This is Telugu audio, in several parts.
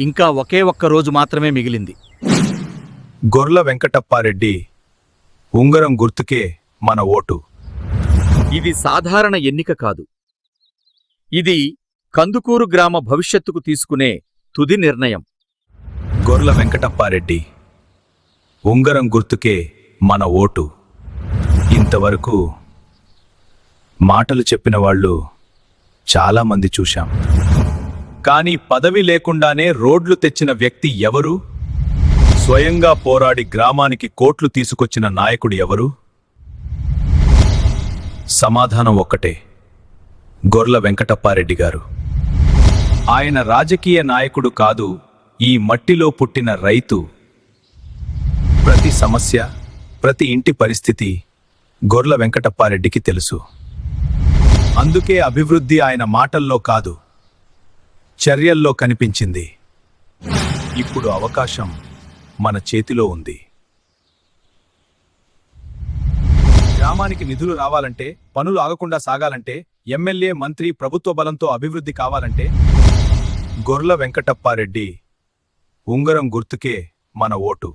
ఇంకా ఒకే ఒక్క రోజు మాత్రమే మిగిలింది. గొర్ల వెంకటప్పారెడ్డి ఉంగరం గుర్తుకే మన ఓటు. ఇది సాధారణ ఎన్నిక కాదు. ఇది కందుకూరు గ్రామ భవిష్యత్తుకు తీసుకునే తుది నిర్ణయం. గొర్ల వెంకటప్పారెడ్డి ఉంగరం గుర్తుకే మన ఓటు. ఇంతవరకు మాటలు చెప్పిన వాళ్ళు చాలామంది చూశాం. కానీ పదవి లేకుండానే రోడ్లు తెచ్చిన వ్యక్తి ఎవరు? స్వయంగా పోరాడి గ్రామానికి కోట్లు తీసుకొచ్చిన నాయకుడు ఎవరు? సమాధానం ఒక్కటే. గొర్ల వెంకటప్పారెడ్డి గారు. ఆయన రాజకీయ నాయకుడు కాదు ఈ మట్టిలో పుట్టిన రైతు. ప్రతి సమస్య ప్రతి ఇంటి పరిస్థితి గొర్ల వెంకటప్పారెడ్డికి తెలుసు. అందుకే అభివృద్ధి ఆయన మాటల్లో కాదు. చర్యల్లో కనిపించింది. ఇప్పుడు అవకాశం మన చేతిలో ఉంది. గ్రామానికి నిధులు రావాలంటే పనులు ఆగకుండా సాగాలంటే ఎమ్మెల్యే మంత్రి ప్రభుత్వ బలంతో అభివృద్ధి కావాలంటే గొర్ల వెంకటప్పారెడ్డి ఉంగరం గుర్తుకే మన ఓటు.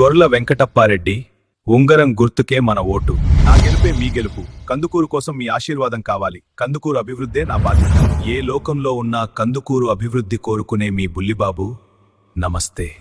గొర్ల వెంకటప్పారెడ్డి ఉంగరం గుర్తుకే మన ఓటు. నా గెలుపే మీ గెలుపు. కందుకూరు కోసం మీ ఆశీర్వాదం కావాలి. కందుకూరు అభివృద్ధే నా బాధ్యత. ఏ లోకంలో ఉన్నా కందుకూరు అభివృద్ధి కోరుకునే మీ బుల్లిబాబు నమస్తే.